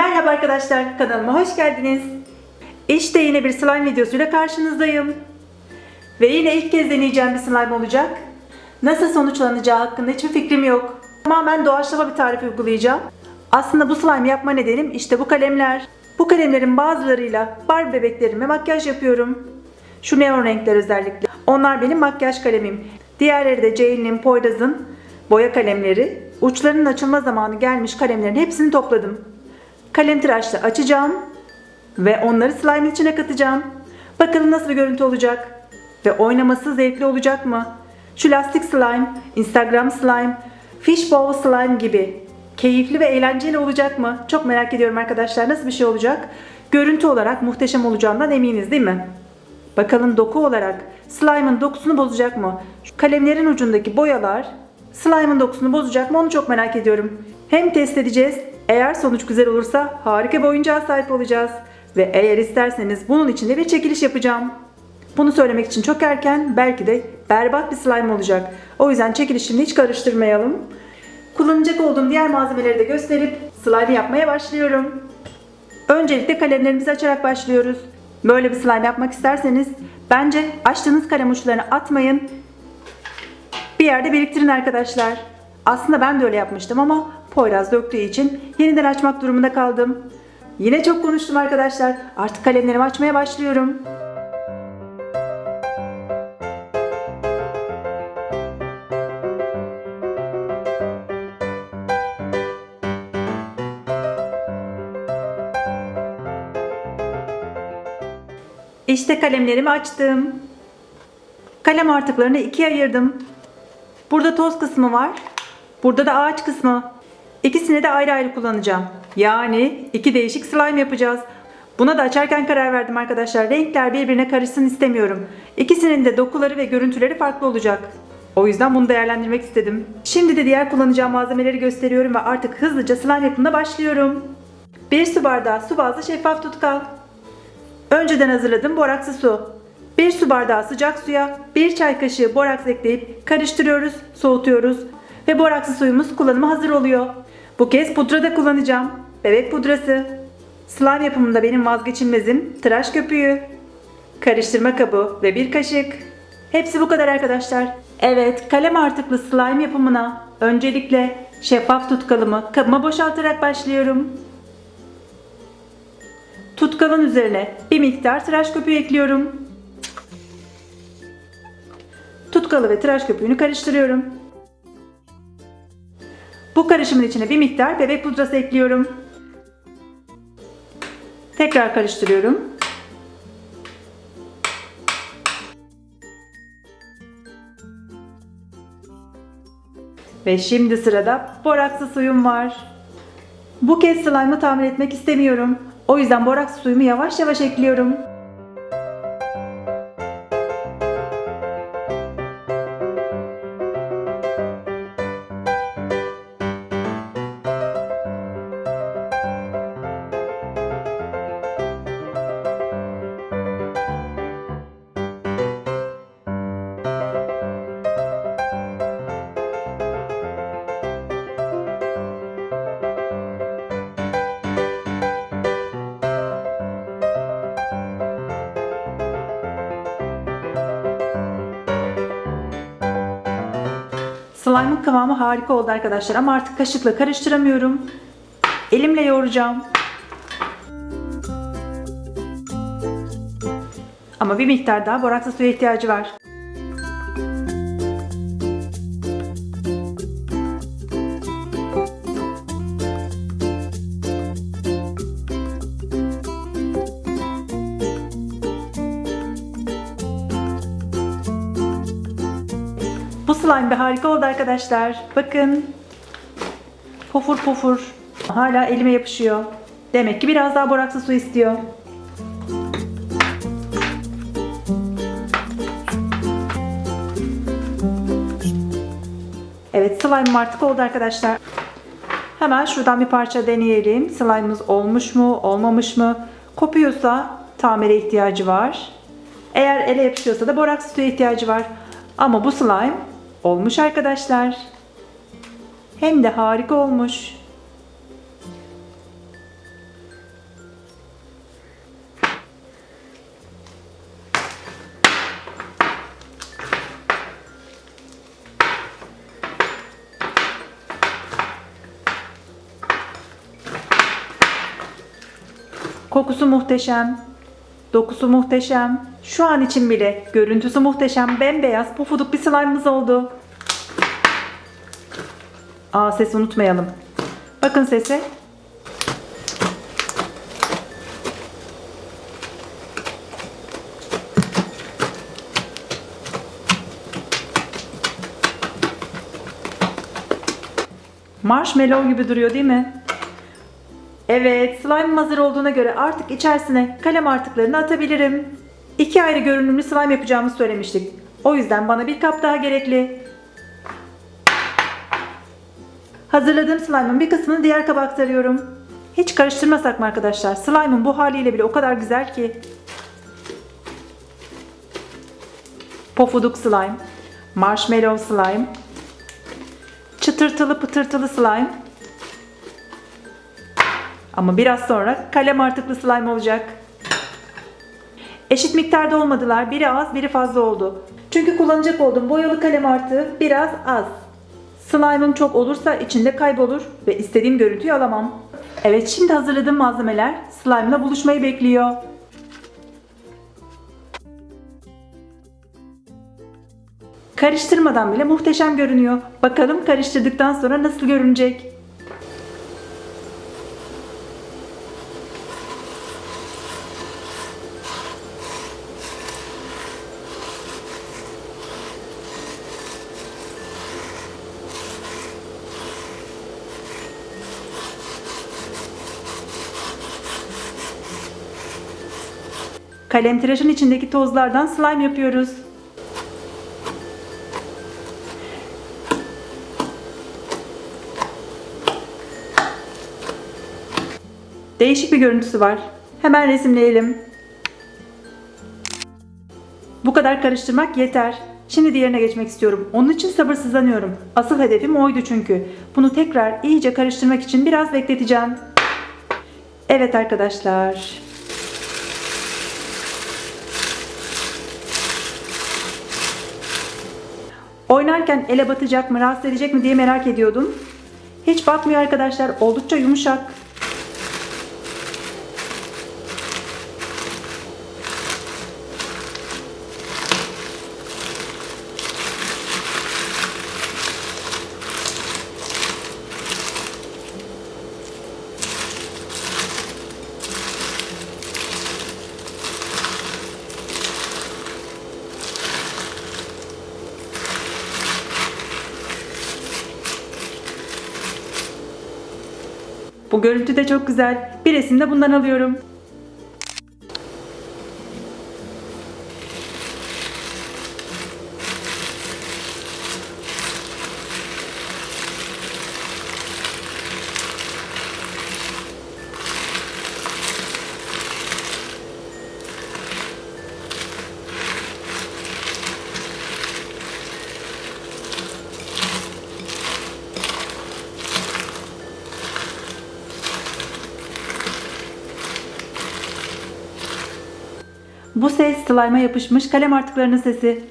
Merhaba arkadaşlar, kanalıma hoş geldiniz. İşte yine bir slime videosuyla karşınızdayım. Ve yine ilk kez deneyeceğim bir slime olacak. Nasıl sonuçlanacağı hakkında hiçbir fikrim yok. Tamamen doğaçlama bir tarif uygulayacağım. Aslında bu slime yapma nedenim işte bu kalemler. Bu kalemlerin bazılarıyla Barbie bebeklerime makyaj yapıyorum. Şu neon renkler özellikle. Onlar benim makyaj kalemim. Diğerleri de Ceylin'in, Poyraz'ın boya kalemleri. Uçlarının açılma zamanı gelmiş kalemlerin hepsini topladım. Kalem tıraşla açacağım ve onları slime içine katacağım. Bakalım nasıl bir görüntü olacak ve oynaması zevkli olacak mı? Şu lastik slime, Instagram slime, fishbowl slime gibi keyifli ve eğlenceli olacak mı? Çok merak ediyorum arkadaşlar nasıl bir şey olacak? Görüntü olarak muhteşem olacağından eminiz değil mi? Bakalım doku olarak slime'ın dokusunu bozacak mı? Şu kalemlerin ucundaki boyalar slime'ın dokusunu bozacak mı onu çok merak ediyorum. Hem test edeceğiz. Eğer sonuç güzel olursa harika bir oyuncağa sahip olacağız. Ve eğer isterseniz bunun için de bir çekiliş yapacağım. Bunu söylemek için çok erken, belki de berbat bir slime olacak. O yüzden çekilişini hiç karıştırmayalım. Kullanacak olduğum diğer malzemeleri de gösterip slime yapmaya başlıyorum. Öncelikle kalemlerimizi açarak başlıyoruz. Böyle bir slime yapmak isterseniz bence açtığınız kalem uçlarını atmayın. Bir yerde biriktirin arkadaşlar. Aslında ben de öyle yapmıştım ama Poyraz döktüğü için yeniden açmak durumunda kaldım. Yine çok konuştum arkadaşlar. Artık kalemlerimi açmaya başlıyorum. İşte kalemlerimi açtım. Kalem artıklarını ikiye ayırdım. Burada toz kısmı var. Burada da ağaç kısmı. İkisini de ayrı ayrı kullanacağım. Yani iki değişik slime yapacağız. Buna da açarken karar verdim arkadaşlar. Renkler birbirine karışsın istemiyorum. İkisinin de dokuları ve görüntüleri farklı olacak. O yüzden bunu değerlendirmek istedim. Şimdi de diğer kullanacağım malzemeleri gösteriyorum ve artık hızlıca slime yapımına başlıyorum. 1 su bardağı su bazlı şeffaf tutkal. Önceden hazırladığım borakslı su. 1 su bardağı sıcak suya 1 çay kaşığı boraks ekleyip karıştırıyoruz, soğutuyoruz ve borakslı suyumuz kullanıma hazır oluyor. Bu kez pudra da kullanacağım. Bebek pudrası. Slime yapımında benim vazgeçilmezim tıraş köpüğü, karıştırma kabı ve bir kaşık. Hepsi bu kadar arkadaşlar. Evet, kalem artıklı slime yapımına öncelikle şeffaf tutkalımı kabıma boşaltarak başlıyorum. Tutkalın üzerine bir miktar tıraş köpüğü ekliyorum. Tutkalı ve tıraş köpüğünü karıştırıyorum. Bu karışımın içine bir miktar bebek pudrası ekliyorum. Tekrar karıştırıyorum. Ve şimdi sırada borakslı suyum var. Bu kez slime'ı tamir etmek istemiyorum. O yüzden boraks suyumu yavaş yavaş ekliyorum. Slime'ın kıvamı harika oldu arkadaşlar ama artık kaşıkla karıştıramıyorum. Elimle yoğuracağım. Ama bir miktar daha borakslı suya ihtiyacı var. Slime bir harika oldu arkadaşlar. Bakın. Pofur pofur. Hala elime yapışıyor. Demek ki biraz daha boraksı su istiyor. Evet slime'ım artık oldu arkadaşlar. Hemen şuradan bir parça deneyelim. Slime'ımız olmuş mu, olmamış mı? Kopuyorsa tamire ihtiyacı var. Eğer ele yapışıyorsa da boraks suya ihtiyacı var. Ama bu slime Olmuş arkadaşlar. Hem de harika olmuş. Kokusu muhteşem. Dokusu muhteşem. Şu an için bile görüntüsü muhteşem. Bembeyaz pufuduk bir slime'ımız oldu. Aa ses unutmayalım. Bakın sese. Marshmallow gibi duruyor değil mi? Evet, slime hazır olduğuna göre artık içerisine kalem artıklarını atabilirim. İki ayrı görünümlü slime yapacağımı söylemiştik. O yüzden bana bir kap daha gerekli. Hazırladığım slime'ın bir kısmını diğer kaba aktarıyorum. Hiç karıştırmasak mı arkadaşlar? Slime'ın bu haliyle bile o kadar güzel ki. Pofuduk slime, marshmallow slime, çıtırtılı pıtırtılı slime. Ama biraz sonra kalem artıklı slime olacak. Eşit miktarda olmadılar. Biri az, biri fazla oldu. Çünkü kullanacak olduğum boyalı kalem artığı biraz az. Slime'ım çok olursa içinde kaybolur ve istediğim görüntüyü alamam. Evet şimdi hazırladığım malzemeler slime'la buluşmayı bekliyor. Karıştırmadan bile muhteşem görünüyor. Bakalım karıştırdıktan sonra nasıl görünecek? Kalem tıraşın içindeki tozlardan slime yapıyoruz. Değişik bir görüntüsü var. Hemen resimleyelim. Bu kadar karıştırmak yeter. Şimdi diğerine geçmek istiyorum. Onun için sabırsızlanıyorum. Asıl hedefim oydu çünkü. Bunu tekrar iyice karıştırmak için biraz bekleteceğim. Evet arkadaşlar. Oynarken ele batacak mı, rahatsız edecek mi diye merak ediyordum. Hiç batmıyor arkadaşlar. Oldukça yumuşak. Bu görüntü de çok güzel. Bir resim de bundan alıyorum. Bu ses slime'a yapışmış kalem artıklarının sesi.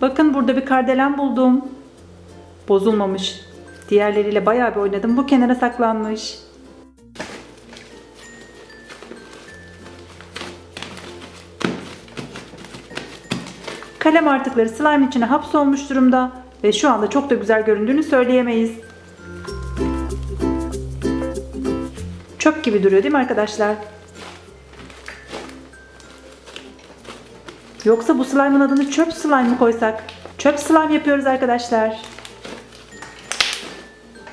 Bakın burada bir kardelen buldum. Bozulmamış. Diğerleriyle bayağı bir oynadım. Bu kenara saklanmış. Kalem artıkları slime içine hapsolmuş durumda ve şu anda çok da güzel göründüğünü söyleyemeyiz. Çöp gibi duruyor değil mi arkadaşlar? Yoksa bu slime'ın adını çöp slime mı koysak? Çöp slime yapıyoruz arkadaşlar.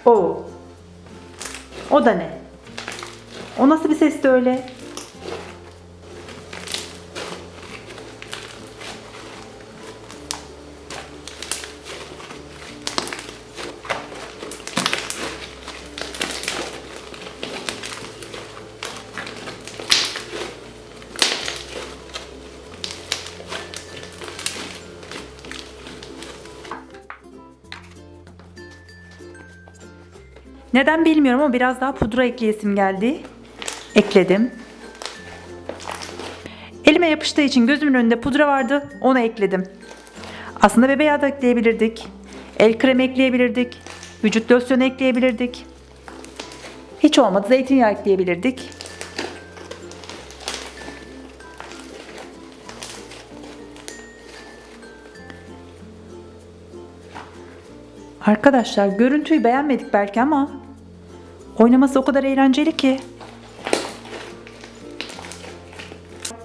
O. O da ne? O nasıl bir sesti öyle? Neden bilmiyorum ama biraz daha pudra ekleyesim geldi. Ekledim. Elime yapıştığı için gözümün önünde pudra vardı. Onu ekledim. Aslında bebe yağı da ekleyebilirdik. El kremi ekleyebilirdik. Vücut losyonu ekleyebilirdik. Hiç olmadı zeytinyağı ekleyebilirdik. Arkadaşlar görüntüyü beğenmedik belki ama oynaması o kadar eğlenceli ki.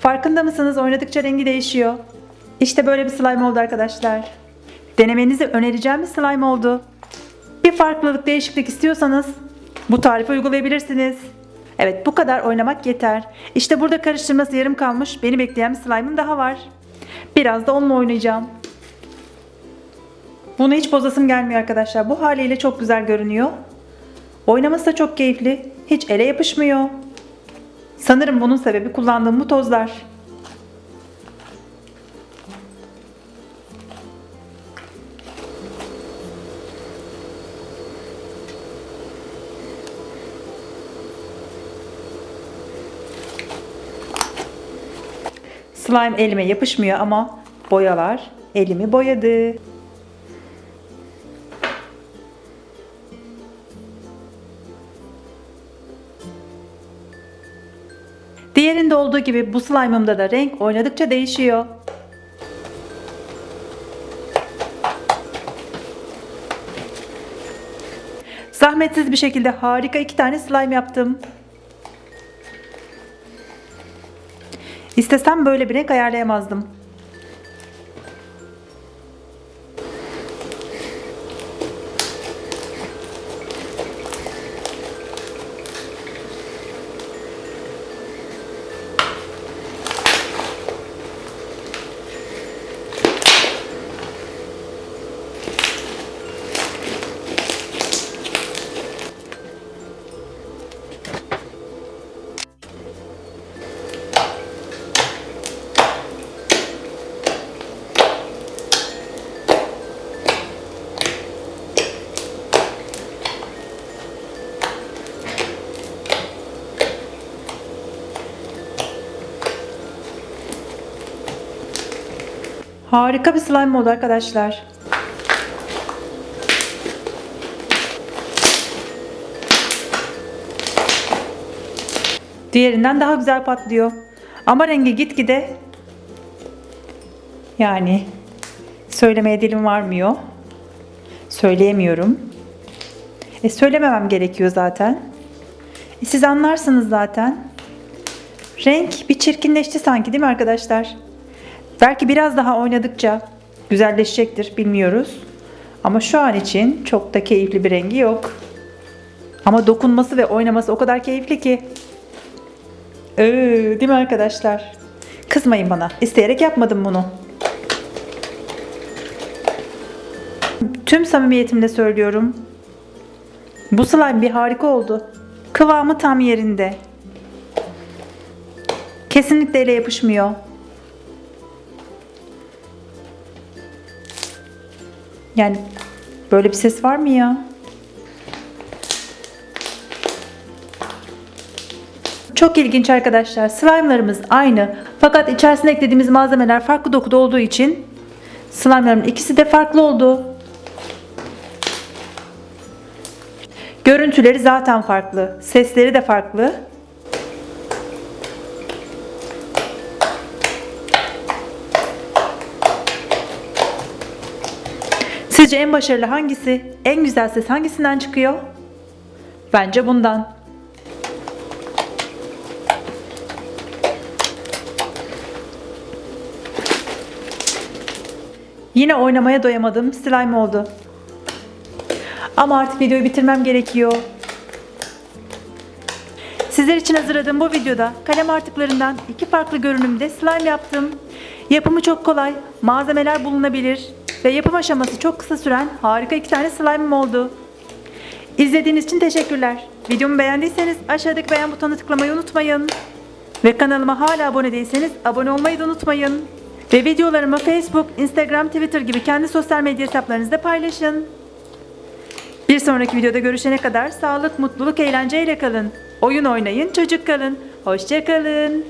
Farkında mısınız? Oynadıkça rengi değişiyor. İşte böyle bir slime oldu arkadaşlar. Denemenizi önereceğim bir slime oldu. Bir farklılık, değişiklik istiyorsanız bu tarifi uygulayabilirsiniz. Evet bu kadar oynamak yeter. İşte burada karıştırması yarım kalmış. Beni bekleyen bir slime'ım daha var. Biraz da onunla oynayacağım. Bunu hiç bozasım gelmiyor arkadaşlar. Bu haliyle çok güzel görünüyor. Oynaması da çok keyifli. Hiç ele yapışmıyor. Sanırım bunun sebebi kullandığım bu tozlar. Slime elime yapışmıyor ama boyalar elimi boyadı. Olduğu gibi bu slime'ımda da renk oynadıkça değişiyor. Zahmetsiz bir şekilde harika iki tane slime yaptım. İstesem böyle bir renk ayarlayamazdım. Harika bir slime oldu arkadaşlar. Diğerinden daha güzel patlıyor. Ama rengi gitgide yani söylemeye dilim varmıyor. Söyleyemiyorum. E söylememem gerekiyor zaten. E siz anlarsınız zaten. Renk bir çirkinleşti sanki değil mi arkadaşlar? Belki biraz daha oynadıkça güzelleşecektir bilmiyoruz. Ama şu an için çok da keyifli bir rengi yok. Ama dokunması ve oynaması o kadar keyifli ki. Ee, değil mi arkadaşlar? Kızmayın bana. İsteyerek yapmadım bunu. Tüm samimiyetimle söylüyorum. Bu slime bir harika oldu. Kıvamı tam yerinde. Kesinlikle ele yapışmıyor. Yani böyle bir ses var mı ya? Çok ilginç arkadaşlar. Slime'larımız aynı. Fakat içerisine eklediğimiz malzemeler farklı dokuda olduğu için slime'ların ikisi de farklı oldu. Görüntüleri zaten farklı. Sesleri de farklı. Sizce en başarılı hangisi? En güzel ses hangisinden çıkıyor? Bence bundan. Yine oynamaya doyamadığım slime oldu. Ama artık videoyu bitirmem gerekiyor. Sizler için hazırladığım bu videoda kalem artıklarından iki farklı görünümde slime yaptım. Yapımı çok kolay, malzemeler bulunabilir ve yapım aşaması çok kısa süren harika iki tane slime'ım oldu. İzlediğiniz için teşekkürler. Videomu beğendiyseniz aşağıdaki beğen butonuna tıklamayı unutmayın. Ve kanalıma hala abone değilseniz abone olmayı da unutmayın. Ve videolarımı Facebook, Instagram, Twitter gibi kendi sosyal medya hesaplarınızda paylaşın. Bir sonraki videoda görüşene kadar sağlık, mutluluk, eğlenceyle kalın. Oyun oynayın, çocuk kalın. Hoşçakalın.